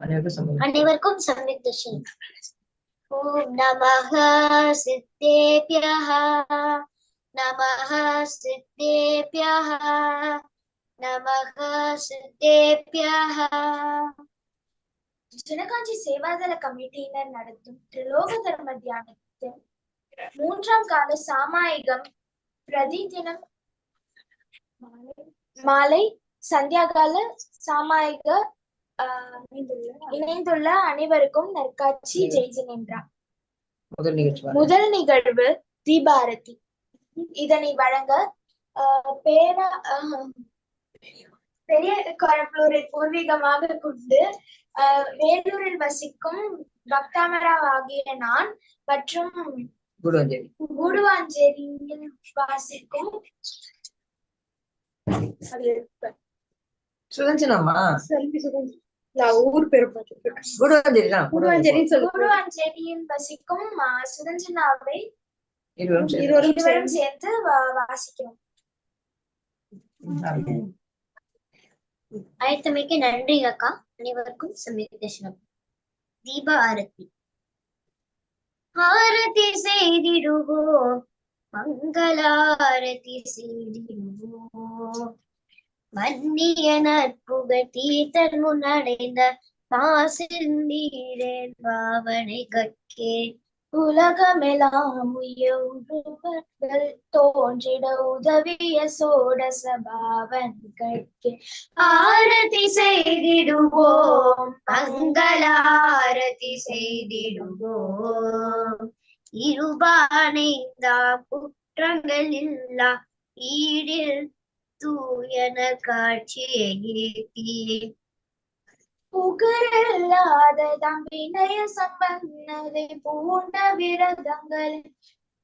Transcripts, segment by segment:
அனைவருக்கும் சம்மதம் அனைவருக்கும் ஓம் நமः சித்தேபியः நமः சித்தேபியः நமः சித்தேபியः ஜனகாஞ்சி சேவாதள கமிட்டியினர் நடத்தும் திரிலோக தர்ம தியானத்தின் மூன்றாம் கால சாமாயிகம் பிரதி தினம் மாலை சந்தியாகால சாமாயிக இணைந்துள்ள அனைவருக்கும் நற்காட்சி ஜெய்ஜன் என்றார் முதல் நிகழ்ச்சி. முதல் நிகழ்வு தீபாரதி. இதனை வழங்க பேர பெரிய கொரப்பலூரை பூர்வீகமாக கொண்டு வேலூரில் வசிக்கும் பக்தாமரா ஆகிய நான் மற்றும் கூடுவாஞ்சேரி கூடுவாஞ்சேரியில் வாசிக்கும் சுதஞ்சனாமா? நான் ஊர் பேரை கூடுவாஞ்சேரி தான் சொல்லி. வசிக்கும் சுதஞ்சனாவை இருவரும் சேர்ந்து. வாசிக்கிறோம். அழைத்தமைக்கு நன்றி அக்கா. அனைவருக்கும் சம்யக் தர்ஷனம் தீப ஆரத்தி. ஆரதி செய்திடுவோம் மங்களாரதி செய்திடுவோம் மன்னிய நற்புகழ் தீர்த்தன் முன்னடைந்த பாசில் நீரேன் பாவனை கற்கே உலகமெல்லாம் உயர்வுகள் தோன்றிட உதவிய சோடச பாவன்கட்கு ஆரதி செய்திடுவோம் மங்களாரதி செய்திடுவோம். இருபானைந்தாம் குற்றங்கள் இல்லா ஈடில் தூயன காட்சியே ஏற்றி புகழில்லாத தம்பினய சம்பன்னதை பூண்ட விரதங்களில்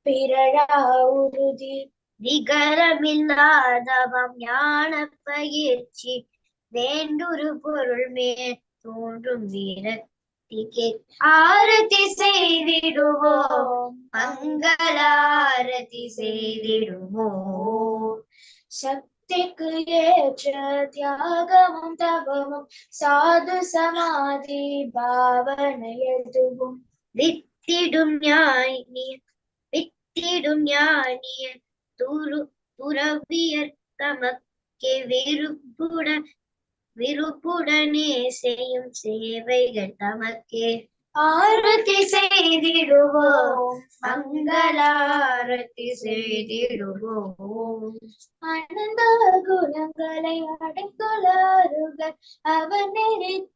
பிறழா உறுதி நிகரமில்லாதவம் ஞான பயிற்சி வேண்டுரு பொருள் மேல் தோன்றும் வீரத்திகே ஆரதி செய்திடுவோம் மங்கள ஆரதி செய்திடுவோம் சக்திக்கு ஏற்ற தியாகமும் தவமும் சாது சமாதி பாவனை எதுவும் வித்திடும் ஞானிய வித்திடும் ஞானிய துரு துறவியர் தமக்கே விருப்புட விருப்புடனே செய்யும் சேவைகள் தமக்கே. ஆரதி செய்திடுவோம். மங்களாரதி செய்திடுவோம். ஆனந்த குணங்களை அடைந்துள்ளார்கள் அவர் நெறி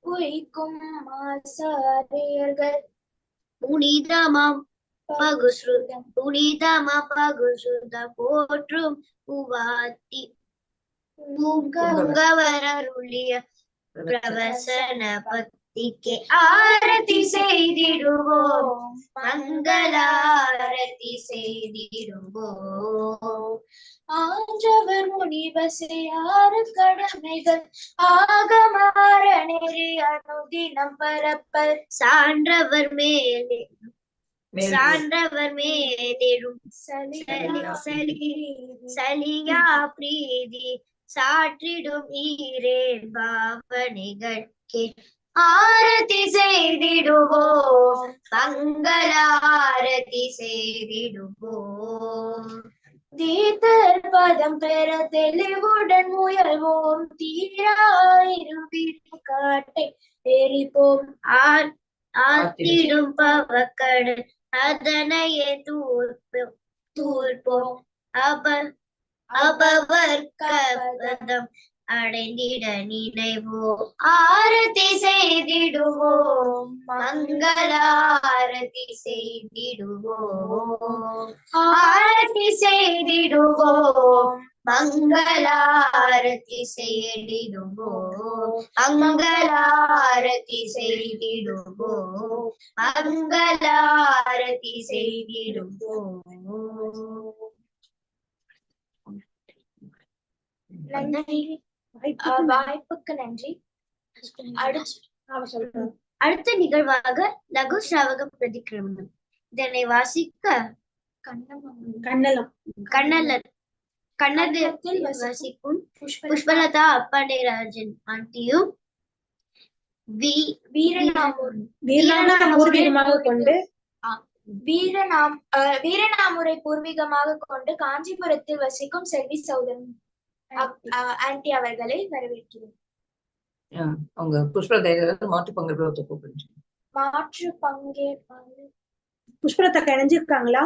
உயிக்கும் ஆசாரியர்கள். புனிதமாம் பகுஸ்ருதம் புனிதமா பகுஸ்ருதம் போற்றும் உவாத்தி. பூங்கவரருளிய பிரவசன பக்திக்கு ஆரதி செய்திடுவோம் மங்களாரதி செய்திடுவோம் ஆன்றவர் முனிவசையார கடமைகள் ஆகமாற நெறி அனுதினம் பரப்பல் சான்றவர் மேலே சான்றவர் மேலிடும் சலியா சலி சலியா பிரீதி சாற்றிடும் ஈரே பாவனைகட்கே ஆரதி செய்திடுவோம் மங்கள ஆரதி செய்திடுவோம் தீர்த்தர் பதம் பெற தெளிவுடன் முயல்வோம் தீராயிருவின் காட்டை எரிப்போம். ஆத்திடும் பவக்கடல் அதனையே தூர்ப்போம் தூர்ப்போம். அப அபவர் கபதம் அடைந்திட நினைவோம். ஆரதி செய்திடுவோம். மங்களாரதி செய்திடுவோம். ஆரதி செய்திடுவோம். மங்களாரதி செய்திடுவோம். மங்களாரதி செய்திடுவோம். மங்களாரதி செய்திடுவோம். நன்றி. வாய்ப்புக்கு நன்றி. அடுத்து நிகழ்வாக லகு ஸ்ராவக பிரதிக்கிரமணம். இதனை வாசிக்க கண்ணலம். கண்ணலர் கன்னடத்தில் வசிக்கும் புஷ்பலதா அப்பாண்டிராஜன் ஆண்டியும் பூர்வீகமாக கொண்டு வீரநாம் வீரநாமூரை பூர்வீகமாக கொண்டு காஞ்சிபுரத்தில் வசிக்கும் செல்வி சௌதரி ஆன்டி அவர்களை வரவேற்கிறேன். அவங்க புஷ்பலதை மாட்டு பொங்கல் விரோத கூப்பிடுச்சு மாற்று பங்கேற்பாளர் புஷ்பலதா இணைஞ்சிருக்காங்களா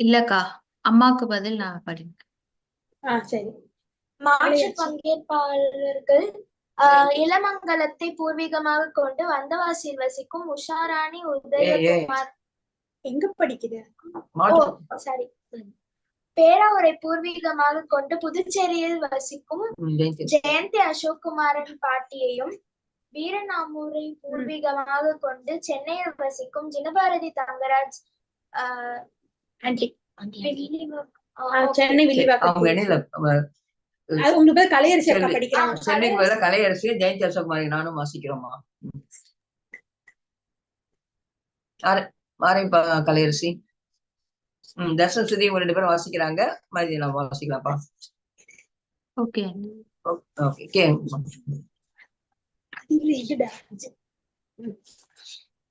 இல்லக்கா அம்மாக்கு பதில் நான் படிக்கிறேன் ஆ சரி. மாற்று. பங்கேற்பாளர்கள் ஆஹ், இளமங்கலத்தை பூர்வீகமாக கொண்டு வந்தவாசியில் வசிக்கும் உஷாராணி உதயகுமார். எங்க படிக்குது சாரி. பேராவூரை பூர்வீகமாக கொண்டு புதுச்சேரியில் வசிக்கும் ஜெயந்தி ஜெயந்தி அசோக். குமாரன் பாட்டியையும் வீரநாமூரை பூர்வீகமாக கொண்டு சென்னையில் வசிக்கும் ஜினபாரதி தங்கராஜ் சென்னைக்கு பதிலா கலையரசி ஜெயந்தி அசோக் மாதிரி நானும் வாசிக்கிறோமா மாறை கலையரசி? தர்ஷன் ஸ்ருதி இவங்க ரெண்டு பேரும் வாசிக்கிறாங்க. மறுபடியும் நான் வாசிக்கலாம்ப்பா. ஓகே. ஓகே கே.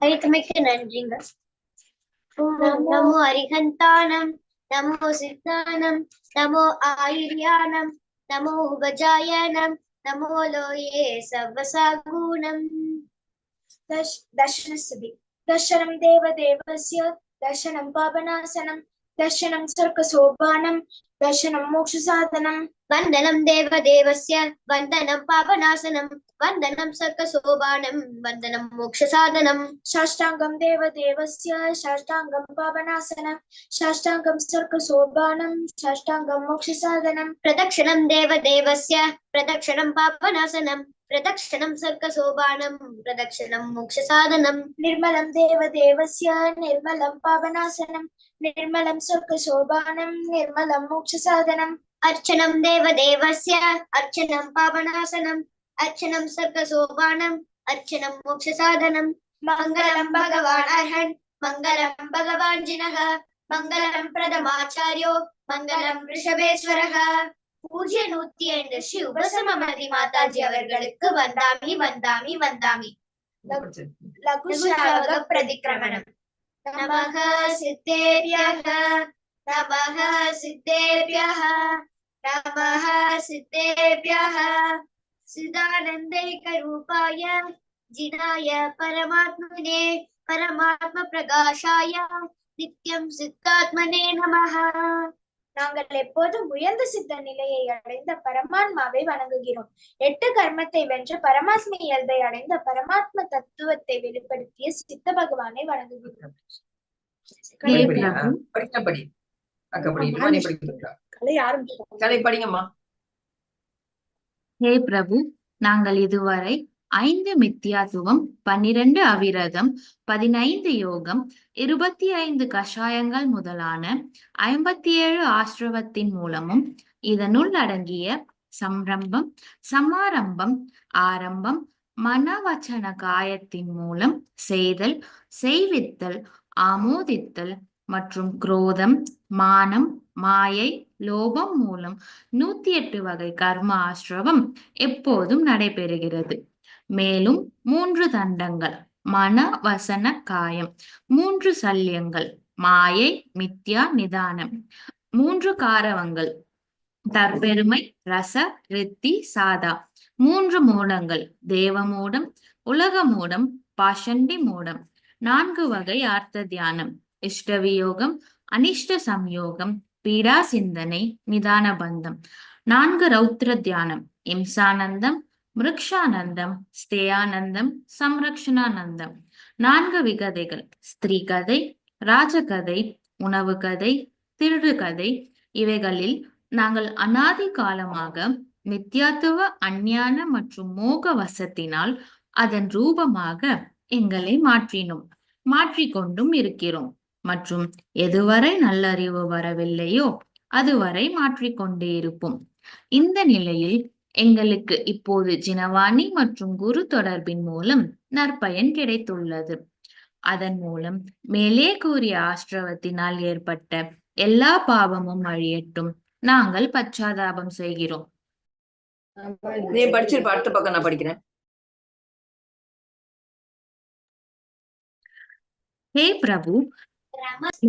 அளித்தமைக்கு நன்றிங்க. நமோ அரிகந்தானம் நமோ சித்தானம் நமோ ஆயுர்யானம் நமோ உபஜாயனம் நமோ லோயே சவசாகுணம் தர்ஷனஸ்தி தர்ஷனம் தேவதேவஸ்ய தர்ஷனம் பாபநாசனம் दर्शनं सर्कसोपानं दर्शनं मोक्षसाधनं वन्दनं देवदेवस्य वन्दनं पावनासनं वन्दनं सर्कसोपानं वन्दनं मोक्षसाधनं साष्टाङ्गं देवदेवस्य साष्टाङ्गं पावनासनं साष्टाङ्गं सर्कसोपानं साष्टाङ्गं मोक्षसाधनं प्रदक्षिणं देवदेवस्य प्रदक्षिणं पावनासनं प्रदक्षिणं सर्कसोपानं प्रदक्षिणं मोक्षसाधनं निर्मलं देवदेवस्य निर्मलं पावनासनं निर्मलं सर्कसोपानं निर्मलं मोक्षसाधनम् अर्चनं देवदेवस्य अर्चनं पावनासनं अर्चनं सर्गसोपानम् अर्चनं मोक्षसाधनं मङ्गलं भगवान् अर्हन् मङ्गलं भगवान् जिनः मङ्गलं प्रथमाचार्यो मङ्गलं ரிஷபேஸ்வரः பூஜ்ய நூத்தி ஐந்து ஸ்ரீ உபசமமதி மாதாஜி அவர்களுக்கு வந்தாமி வந்தாமி வந்தாமி लघुश्रावक லகுஷாவக பிரதிக்கிரமணம் नमः सिद्धेभ्यः नमः सिद्धेभ्यः नमः सिद्धेभ्यः। सिदानन्दैकरूपाय जिनाय परमात्मने परमात्मप्रकाशाय नित्यं सिद्धात्मने नमः। நாங்கள் எப்போதும் உயர்ந்த சித்த நிலையை அடைந்த பரமாத்மாவை வணங்குகிறோம். எட்டு கர்மத்தை வென்று பரமாத்ம இயல்பை அடைந்த பரமாத்ம தத்துவத்தை வெளிப்படுத்திய சித்த பகவானை வணங்குகிறோம். கலை படிங்கம்மா. ஹே பிரபு நாங்கள் இதுவரை ஐந்து மித்தியாத்துவம் பன்னிரண்டு அவிரதம் பதினைந்து யோகம் இருபத்தி ஐந்து கஷாயங்கள் முதலான ஐம்பத்தி ஏழு ஆசிரவத்தின் மூலமும் இதனுள் அடங்கிய சம்ரம்பம் சமாரம்பம் ஆரம்பம் மனவச்சன காயத்தின் மூலம் செய்தல் செய்வித்தல் ஆமோதித்தல் மற்றும் குரோதம் மானம் மாயை லோபம் மூலம் நூத்தி எட்டு வகை கர்ம ஆசிரவம் எப்போதும் நடைபெறுகிறது. மேலும் மூன்று தண்டங்கள். மன வசன காயம். மூன்று சல்யங்கள். மாயை மித்யா நிதானம். மூன்று காரவங்கள். தற்பெருமை ரச ரித்தி சாதா. மூன்று மூடங்கள். தேவமூடம் உலகமூடம் பாஷண்டி மூடம். நான்கு வகை ஆர்த்த தியானம். இஷ்டவியோகம் அனிஷ்ட சம்யோகம் பீடா சிந்தனை நிதான பந்தம். நான்கு ரௌத்ர தியானம். இம்சானந்தம் மிருக்ஷானந்தம் ஸ்தேயானந்தம் சம்ரக்ஷணானந்தம். நான்கு விகதைகள். ஸ்திரீ கதை ராஜகதை உணவு கதை திருடு கதை இவைகளில் நாங்கள் அனாதி காலமாக நித்யாத்துவ அஞ்ஞான மற்றும் மோக வசத்தினால் அதன் ரூபமாக எங்களை மாற்றினோம். மாற்றிக்கொண்டும் இருக்கிறோம். மற்றும் எதுவரை நல்லறிவு வரவில்லையோ அதுவரை மாற்றிக்கொண்டே இருப்போம். இந்த நிலையில் எங்களுக்கு இப்போது ஜினவாணி மற்றும் குரு தொடர்பின் மூலம் நற்பயன் கிடைத்துள்ளது. அதன் மூலம் மேலே கூறிய ஆசிரவத்தினால் ஏற்பட்ட எல்லா பாவமும் அழியட்டும். நாங்கள் பச்சாதாபம் செய்கிறோம். நீ படிச்சிருப்ப அடுத்த பக்கம் நான் படிக்கிறேன். ஹே பிரபு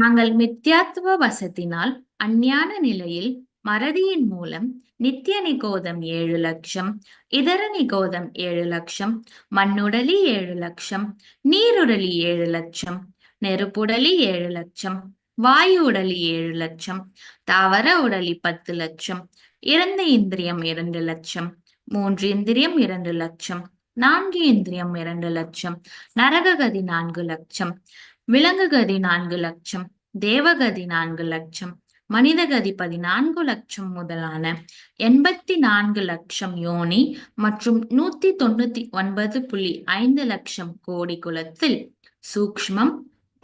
நாங்கள் மித்யாத்துவ வசத்தினால் அஞ்ஞான நிலையில் மறதியின் மூலம் நித்திய நிகோதம் ஏழு லட்சம் இதர நிகோதம் ஏழு லட்சம் மண்ணுடலி ஏழு லட்சம் நீருடலி ஏழு லட்சம் நெருப்புடலி ஏழு லட்சம் வாயு உடலி ஏழு லட்சம் தாவர உடலி பத்து லட்சம் இறந்த இந்திரியம் இரண்டு லட்சம் மூன்று இந்திரியம் இரண்டு லட்சம் நான்கு இந்திரியம் இரண்டு லட்சம் நரககதி நான்கு லட்சம் விலங்குகதி நான்கு லட்சம் தேவகதி நான்கு லட்சம் மனிதகதி பதினான்கு லட்சம் முதலான எண்பத்தி நான்கு லட்சம் யோனி மற்றும் நூத்தி தொண்ணூத்தி ஒன்பது புள்ளி ஐந்து லட்சம் கோடி குலத்தில் சூக்ஷ்மம்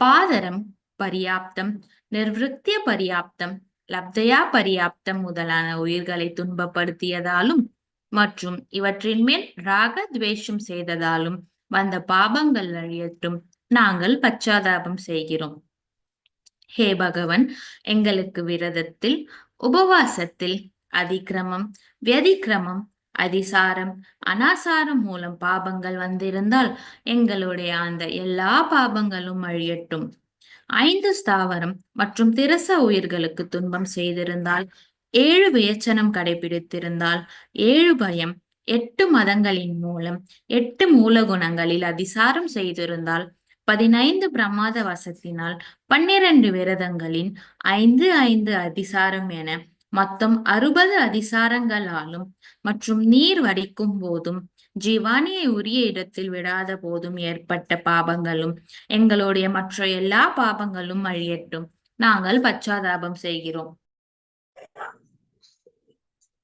பாதரம் பரியாப்தம் நிர்விருத்திய பரியாப்தம் லப்தயா பரியாப்தம் முதலான உயிர்களை துன்பப்படுத்தியதாலும் மற்றும் இவற்றின் மேல் ராக துவேஷம் செய்ததாலும் வந்த பாபங்கள் அழியட்டும். நாங்கள் பச்சாதாபம் செய்கிறோம். ஹே பகவன் எங்களுக்கு விரதத்தில் உபவாசத்தில் அதிக்கிரமம் வியதிக்கிரமம் அதிசாரம் அனாசாரம் மூலம் பாபங்கள் வந்திருந்தால் எங்களுடைய அந்த எல்லா பாபங்களும் அழியட்டும். ஐந்து ஸ்தாவரம் மற்றும் திரச உயிர்களுக்கு துன்பம் செய்திருந்தால் ஏழு வியச்சனம் கடைபிடித்திருந்தால் ஏழு பயம் எட்டு மதங்களின் மூலம் எட்டு மூலகுணங்களில் அதிசாரம் செய்திருந்தால் பதினைந்து பிரமாத வசத்தினால் பன்னிரண்டு விரதங்களின் ஐந்து ஐந்து அதிசாரம் என மொத்தம் அறுபது அதிசாரங்களாலும் மற்றும் நீர் வடிக்கும் போதும் ஜீவானியை உரிய இடத்தில் விடாத போதும் ஏற்பட்ட பாபங்களும் எங்களுடைய மற்ற எல்லா பாபங்களும் அழியட்டும். நாங்கள் பச்சாதாபம் செய்கிறோம்.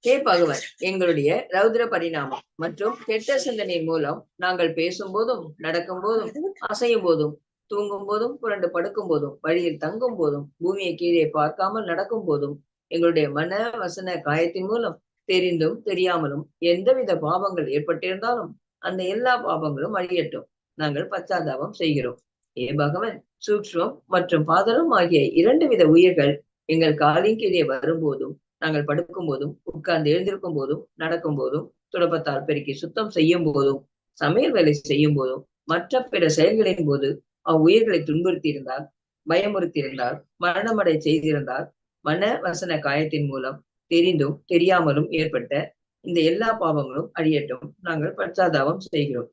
ஹே பகவன் எங்களுடைய ரௌத்ர பரிணாமம் மற்றும் கெட்ட சிந்தனை மூலம் நாங்கள் பேசும் போதும் நடக்கும் போதும் அசையும் போதும் தூங்கும் போதும் புரண்டு படுக்கும் போதும் வழியில் தங்கும் போதும் பூமியை கீழே பார்க்காமல் நடக்கும் போதும் எங்களுடைய மன வசன காயத்தின் மூலம் தெரிந்தும் தெரியாமலும் எந்தவித பாவங்கள் ஏற்பட்டிருந்தாலும் அந்த எல்லா பாவங்களும் அழியட்டும். நாங்கள் பச்சாதாபம் செய்கிறோம். ஏ பகவன் சூக்ஷ்மம் மற்றும் பாதரம் ஆகிய இரண்டு வித உயிர்கள் எங்கள் காலின் கீழே வரும்போதும் நாங்கள் படுக்கும் போதும் உட்கார்ந்து எழுந்திருக்கும் போதும் நடக்கும் போதும் துடப்பத்தால் பெருக்கி சுத்தம் செய்யும் போதும் சமையல் வேலை செய்யும் போதும் மற்ற பிற செயல்களின் போது அவ்வுயிர்களை துன்புறுத்தி இருந்தால் பயமுறுத்தி இருந்தால் மரணமடை செய்திருந்தால் மன வசன காயத்தின் மூலம் தெரிந்தும் தெரியாமலும் ஏற்பட்ட இந்த எல்லா பாவங்களும் அழியட்டும். நாங்கள் பச்சாதாபம் செய்கிறோம்.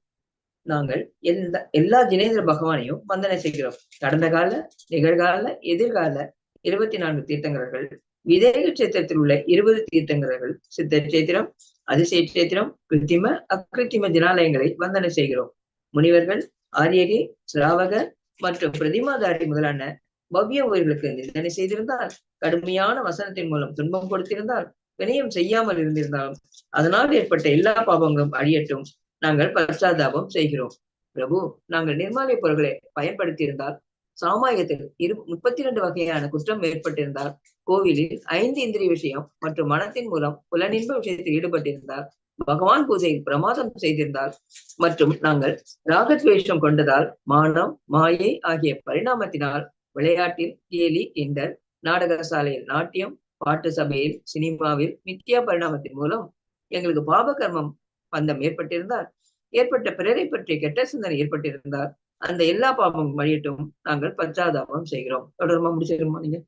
நாங்கள் எல்லா எல்லா ஜினேந்திர பகவானையும் வந்தனை செய்கிறோம். கடந்த கால நிகழ்கால எதிர்கால இருபத்தி நான்கு தீர்த்தங்கர்கள் விதேக கஷேத்திரத்தில் உள்ள இருபது தீர்த்தங்கரர்கள் சித்த கஷேத்திரம் அதிசய கஷேத்திரம் கிருத்திம அக்கிருத்திம ஜனாலயங்களை வந்தனை செய்கிறோம். முனிவர்கள் ஆரியகி சிராவக மற்றும் பிரதிமாதாரி முதலான பவ்ய உயிர்களுக்கு நிந்தனை செய்திருந்தால் கடுமையான வசனத்தின் மூலம் துன்பம் கொடுத்திருந்தால் வினயம் செய்யாமல் இருந்திருந்தாலும் அதனால் ஏற்பட்ட எல்லா பாவங்களும் அழியட்டும். நாங்கள் பச்சாதாபம் செய்கிறோம். பிரபு நாங்கள் நிர்மாலய பொருட்களை பயன்படுத்தியிருந்தால் சாமாயத்தில் இரு முப்பத்தி இரண்டு வகையான குற்றம் ஏற்பட்டிருந்தால் கோவிலில் ஐந்து இந்திரிய விஷயம் மற்றும் மனத்தின் மூலம் புலனின்ப விஷயத்தில் ஈடுபட்டிருந்தால் பகவான் பூஜையில் பிரமாதம் செய்திருந்தால் மற்றும் நாங்கள் ராகத்வேஷம் கொண்டதால் மானம் மாயை ஆகிய பரிணாமத்தினால் விளையாட்டில் கேலி கிண்டல் நாடக சாலையில் நாட்டியம் பாட்டு சபையில் சினிமாவில் மித்தியா பரிணாமத்தின் மூலம் எங்களுக்கு பாபகர்மம் பந்தம் ஏற்பட்டிருந்தால் ஏற்பட்ட பிறரை பற்றிய கெட்ட சிந்தனை ஏற்பட்டிருந்தால் அந்த எல்லா பாபம் வழியட்டும் நாங்கள் பச்சாதாபம் செய்கிறோம். தொடர்மா முடிச்சிருமா நீங்க?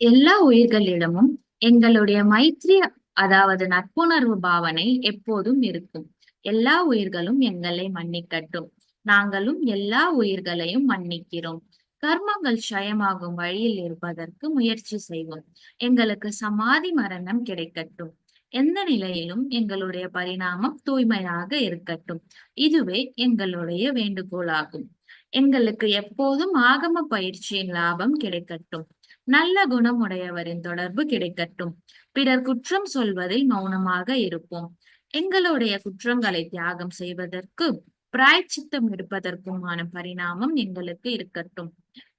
எல்லா உயிர்களிடமும் எங்களுடைய மைத்ரி அதாவது நட்புணர்வு பாவனை எப்போதும் இருக்கும். எல்லா உயிர்களும் எங்களை மன்னிக்கட்டும். நாங்களும் எல்லா உயிர்களையும் மன்னிக்கிறோம். கர்மங்கள் க்ஷயமாகும் வழியில் இருப்பதற்கு முயற்சி செய்வோம். எங்களுக்கு சமாதி மரணம் கிடைக்கட்டும். எந்த நிலையிலும் எங்களுடைய பரிணாமம் தூய்மையாக இருக்கட்டும். இதுவே எங்களுடைய வேண்டுகோளாகும். எங்களுக்கு எப்போதும் ஆகம பயிற்சியின் லாபம் கிடைக்கட்டும். நல்ல குணம் உடையவரின் தொடர்பு கிடைக்கட்டும். பிறர் குற்றம் சொல்வதை மௌனமாக இருப்போம். எங்களுடைய குற்றங்களை தியாகம் செய்வதற்கு பிராய்ச்சித்தம் எடுப்பதற்குமான பரிணாமம் எங்களுக்கு இருக்கட்டும்.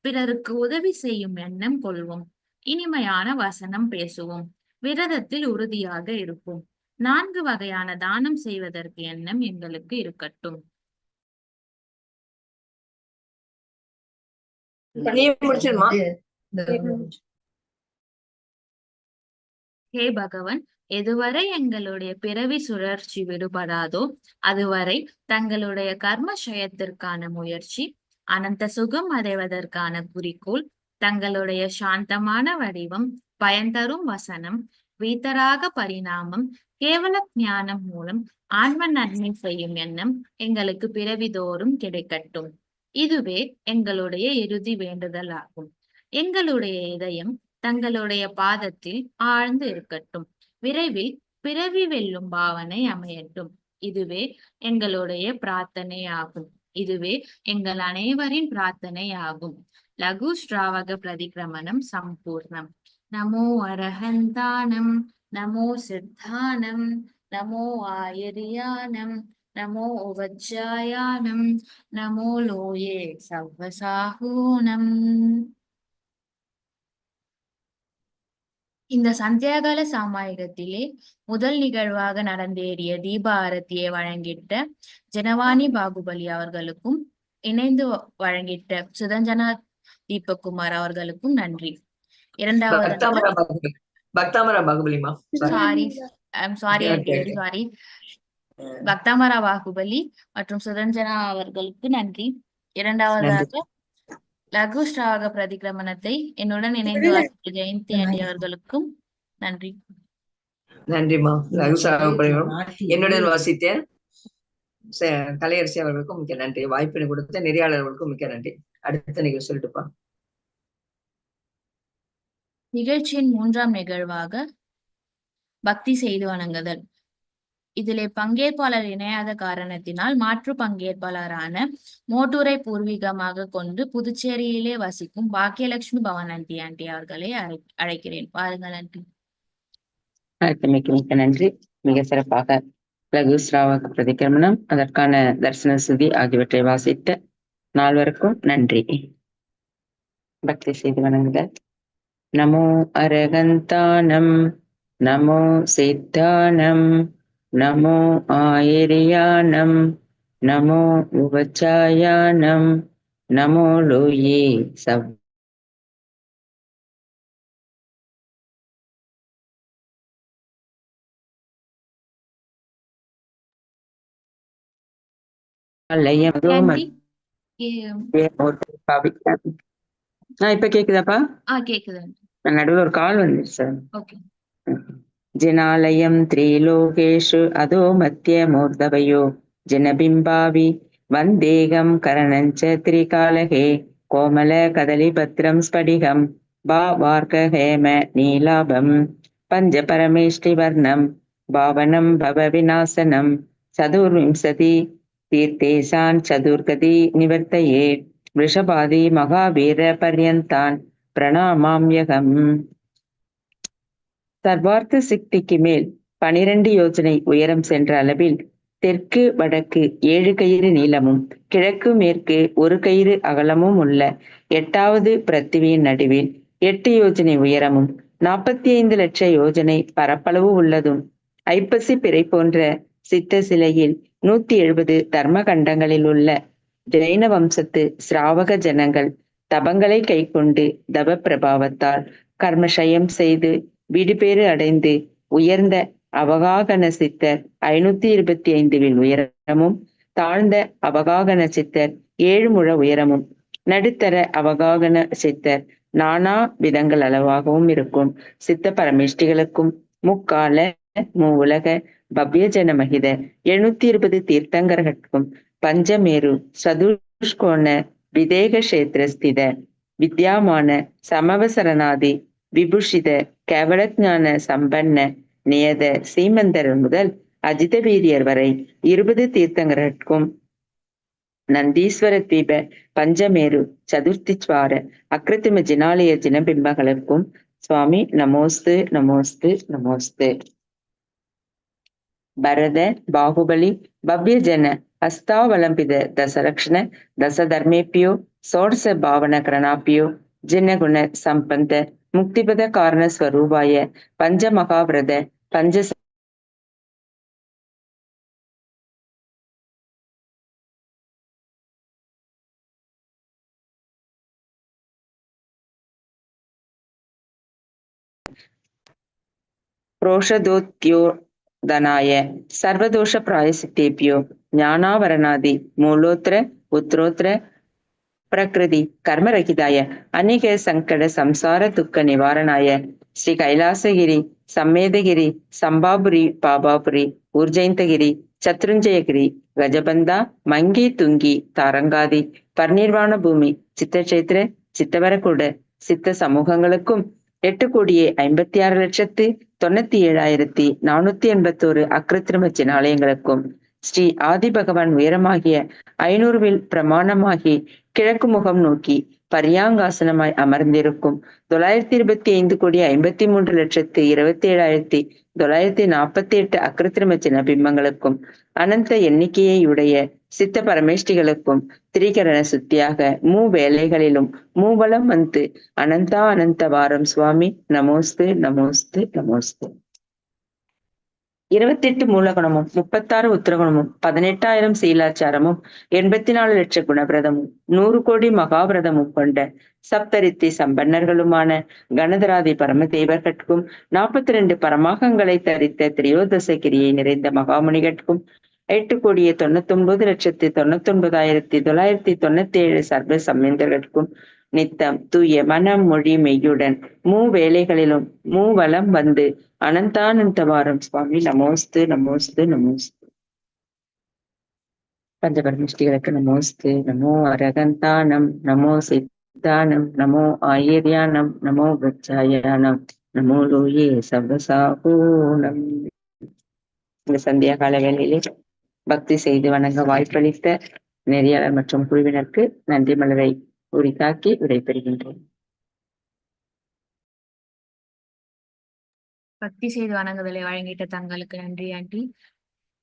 பிறருக்கு உதவி செய்யும் எண்ணம் கொள்வோம். இனிமையான வசனம் பேசுவோம். விரதத்தில் உறுதியாக இருப்போம். நான்கு வகையான தானம் செய்வதற்கு எண்ணம் எங்களுக்கு இருக்கட்டும். ஹே பகவன் எதுவரை எங்களுடைய பிறவி சுழற்சி விடுபடாதோ அதுவரை தங்களுடைய கர்ம க்ஷயத்திற்கான முயற்சி அனந்த சுகம் அடைவதற்கான குறிக்கோள் தங்களுடைய சாந்தமான வடிவம் பயன் தரும் வசனம் வீத்தராக பரிணாமம் கேவல ஞானம் மூலம் ஆன்ம நன்மை செய்யும் எண்ணம் எங்களுக்கு பிறவிதோறும் கிடைக்கட்டும். இதுவே எங்களுடைய இறுதி வேண்டுதல் ஆகும் எங்களுடைய இதயம் தங்களுடைய பாதத்தில் ஆழ்ந்து இருக்கட்டும். விரைவில் பிறவி வெல்லும் பாவனை அமையட்டும். இதுவே எங்களுடைய பிரார்த்தனை ஆகும் இதுவே எங்கள் அனைவரின் பிரார்த்தனை ஆகும் லகு ஸ்ராவக பிரதிகிரமணம் சம்பூர்ணம். நமோ அரஹந்தானம் நமோ சித்தானம் நமோ ஆயரியானம் நமோ உவஜ்ஜாயானம் நமோ லோயே சவ்வசாகூனம் இந்த சந்தியாகால சாமாயிகத்திலே முதல் நிகழ்வாக நடந்தேறிய தீப ஆரத்தியை வழங்கிட்ட ஜனவாணி பாகுபலி அவர்களுக்கும் இணைந்து வழங்கிட்ட சுதஞ்சனா தீபக்குமார் அவர்களுக்கும் நன்றி. இரண்டாவது Bhaktamara Bahubali. Bhaktamara பாகுபலிமா sorry sorry. Sorry Bhaktamara Bahubali மற்றும் சுதஞ்சனா அவர்களுக்கு நன்றி. இரண்டாவதாக லகு ஸ்ராவக பிரதிகிரமணத்தை என்னுடன் இணைந்து வாசித்த ஜெயந்தி ஆண்டி அவர்களுக்கும் நன்றி. நன்றிமா லகுசாகப்படியும் என்னுடன் வாசித்த கலையரசி அவர்களுக்கும் மிக்க நன்றி. வாய்ப்பினை கொடுத்த நெறியாளர்களுக்கும் மிக்க நன்றி. அடுத்த நிகழ்ச்சி சொல்லிட்டுப்பா நிகழ்ச்சியின் மூன்றாம் நிகழ்வாக பக்தி செய்து வணங்குதல். இதிலே பங்கேற்பாளர் இணையாத காரணத்தினால் மாற்று பங்கேற்பாளரான மோட்டூரை பூர்வீகமாக கொண்டு புதுச்சேரியிலே வசிக்கும் பாக்கியலட்சுமி பவன் ஆண்டி ஆண்டி அவர்களை அழை அழைக்கிறேன். பாருங்கள் ஆண்டி. மிக்க மிக்க நன்றி. மிக சிறப்பாக லகு ஸ்ராவக பிரதிக்கிரமணம் அதற்கான தரிசன சுதி ஆகியவற்றை வாசித்த நால்வருக்கும் நன்றி. பக்தி செய்து வணங்குதல் நமோ அரகந்தானம் நமோ சித்தானம் நமோ ஆயிரியானம் நமோ உபச்சாயானம் நமோ லோயே சவ் லயம் ஆண்டி ஏ- ஆஹ் இப்ப கேக்குதாப்பா? கேக்குது. நடுவில் ஒரு கால் வந்துருச்சு சார். ஓகே ஜினாலயம் த்ரிலோகேஷு அதோ மத்திய மூர்தவயோ ஜனபிம்பாவி வந்தேகம் கரணஞ்ச திரிகாலகே. கோமல கதலிபத்ரம் ஸ்படிகம். பா வார்க்க ஹேம நீலாபம் பஞ்ச பரமேஷ்டி வர்ணம் பாவனம் பவ சர்வார்த்த சிக்திக்கு மேல் பனிரெண்டு யோஜனை உயரம் சென்ற அளவில் தெற்கு வடக்கு ஏழு கயிறு நீளமும் கிழக்கு மேற்கு ஒரு கயிறு அகலமும் உள்ள எட்டாவது பிரத்திவியின் நடுவில் எட்டு யோஜனை உயரமும் நாற்பத்தி ஐந்து லட்ச யோஜனை பரப்பளவு உள்ளதும். ஐப்பசி பிறை போன்ற சித்த சிலையில் நூத்தி எழுபது தர்ம கண்டங்களில் உள்ள ஜெயின வம்சத்து சிராவக ஜனங்கள் தபங்களை கைக்கொண்டு தப பிரபாவத்தால் கர்மஷயம் செய்து விடுபேறு அடைந்து உயர்ந்த அவகாகன சித்தர் ஐநூத்தி இருபத்தி ஐந்துவில் உயரமும் தாழ்ந்த அவகாகன சித்தர் ஏழு முழ உயரமும். நடுத்தர அவகாகன சித்தர் நானா விதங்கள் அளவாகவும் இருக்கும். சித்த பரமேஷ்டிகளுக்கும் முக்கால மூ உலக பவ்யஜன மகித எழுநூத்தி இருபது தீர்த்தங்கர்களுக்கும் பஞ்சமேரு சதுஷ்கோண விதேக கஷேத்திர ஸ்தித வித்யாமான சமவசரநாதி விபூஷித கேவலஞான சம்பன்ன நியத சீமந்தர் முதல் அஜித வீரியர் வரை இருபது தீர்த்தங்கருக்கும் நந்தீஸ்வர தீப பஞ்சமேரு சதுர்த்திச்வார அக்கிருத்திம ஜினாலய ஜினபிம்பங்களுக்கும் சுவாமி நமோஸ்து நமோஸ்து நமோஸ்து பரத பாகுபலி பவ்யஜன ಹಸ್ತಾವಲಂಬಿತ ದಶಲಕ್ಷಣ ದಶಧರ್ಮೇಭ್ಯೋ ಷೋಡಶ ಭಾವನ ಕರಣಾಭ್ಯೋ ಜಿನಗುಣ ಸಂಪಂತ முக்திபத कारण ஸ்வரூபாய पंच பஞ்ச प्रोषदोद्योदनाय सर्वदोष प्रायसिद्धेभ्यो ज्ञानावरणादि मूलोत्र उत्तरोत्र பிரகிருதி கர்மரகிதாய அநேக சங்கட சம்சார துக்க நிவாரணாய ஸ்ரீ கைலாசகிரி சம்மேதகிரி சம்பாபுரி பாபாபுரி ஊர்ஜெயந்தகிரி சத்ருஞ்சயகிரி கஜபந்தா மங்கி துங்கி தாரங்காதி பர்நிர்வாண பூமி சித்தக்ஷேத்திர சித்தவரக்கூட சித்த சமூகங்களுக்கும் எட்டு கோடியே ஐம்பத்தி ஆறு லட்சத்து தொண்ணூத்தி ஏழாயிரத்தி நானூத்தி எண்பத்தோரு அக்ரத்திரும ஆலயங்களுக்கும் ஸ்ரீ ஆதி பகவான் உயரமாகிய ஐநூறுவில் பிரமாணமாகி கிழக்கு முகம் நோக்கி பர்யாங்காசனமாய் அமர்ந்திருக்கும். தொள்ளாயிரத்தி இருபத்தி ஐந்து கோடி ஐம்பத்தி மூன்று லட்சத்து இருபத்தி ஏழாயிரத்தி தொள்ளாயிரத்தி நாற்பத்தி எட்டு அக்ரத்திரும சின்ன பிம்பங்களுக்கும் அனந்த எண்ணிக்கையுடைய சித்த பரமேஷ்டிகளுக்கும் திரிகரண சுத்தியாக மூ வேலைகளிலும் மூவலம் வந்து அனந்தா அனந்த வாரம். சுவாமி நமோஸ்து நமோஸ்து நமோஸ்து. இருபத்தெட்டு மூலகுணமும் முப்பத்தாறு உத்தரகுணமும் பதினெட்டாயிரம் சீலாச்சாரமும் எண்பத்தி நாலு லட்ச குணவிரதமும் நூறு கோடி மகாபிரதமும் கொண்ட சப்தரித்தி சம்பன்னர்களுமான கணதராதி பரமதேவர்கட்கும் நாற்பத்தி ரெண்டு பரமாகங்களை தரித்த திரியோதசகிரியை நிறைந்த மகாமுனிகட்கும் எட்டு கோடியே தொண்ணூத்தி ஒன்பது லட்சத்தி தொண்ணூத்தி ஒன்பதாயிரத்தி தொள்ளாயிரத்தி தொண்ணூத்தி ஏழு சர்வ சம்மந்தர்களுக்கும் நித்தம் தூய மனம் மொழி மெய்யுடன் மூ வேலைகளிலும் மூவலம் வந்து அனந்தானந்தவாரம் சுவாமி. நமோஸ்து நமோஸ்து நமோஸ்து. பஞ்சபரமிஷ்டிகளுக்கு நமோஸ்து. நமோ அரகந்தானம் நமோ சித்தானம் நமோ ஆயர்யானம் நமோ பிரச்சாயானம் நமோ லோயே சர்வசாகூனம் இந்த சந்தியா கால வேளையிலே பக்தி செய்து வணங்க வாய்ப்பளித்த நெறியாளர் மற்றும் குழுவினருக்கு நன்றி மலரை உரித்தாக்கி விடைபெறுகின்றேன். பக்தி செய்து வணங்குதலை வழங்கிட்ட தங்களுக்கு நன்றி ஆண்டி.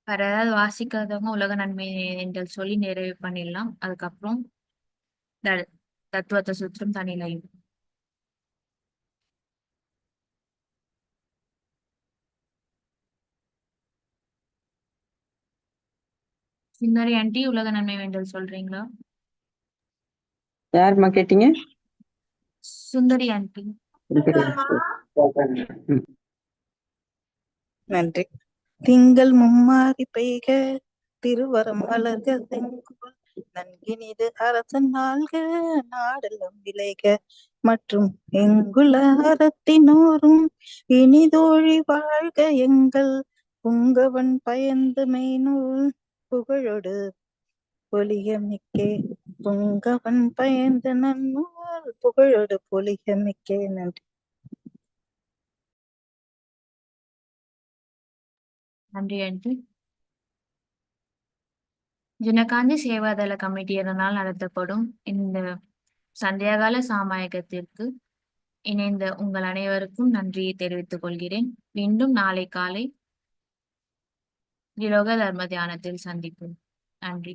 வேற ஏதாவது வாசிக்காதவங்க உலக நன்மை என்று சொல்லி நிறைவு பண்ணிடலாம். அதுக்கப்புறம் த- தத்துவத்தை சுற்றும் தனிலையும். சுந்தரி ஆண்டி உலக நன்மை வேண்டல் சொல்றீங்களா? யாரும்மா கேட்டீங்க? சுந்தரி ஆண்டி. நன்றி. திங்கள் மும்மாறி பெய்க திருவரம் வளர்க செங்குல் நன்கினிது அரசன் நாள்க நாடெல்லாம் விளைக. மற்றும் எங்குல அறத்தினோரும் இனிதோழி வாழ்க எங்கள் புங்கவன் பயந்து மெய்நூல் புகழொடு. பொலிய மிக்கே புங்கவன் பயந்து நன்னூல் புகழொடு. பொலிக மிக்கே நன்றி. நன்றி ஆண்டி தினகாந்தி சேவாதள கமிட்டியினால் நடத்தப்படும்? இந்த சந்தியாகால சாமாயகத்திற்கு இணைந்த உங்கள் அனைவருக்கும் நன்றியை தெரிவித்துக் கொள்கிறேன். மீண்டும் நாளை காலை திலோக தர்ம தியானத்தில் சந்திப்போம். நன்றி.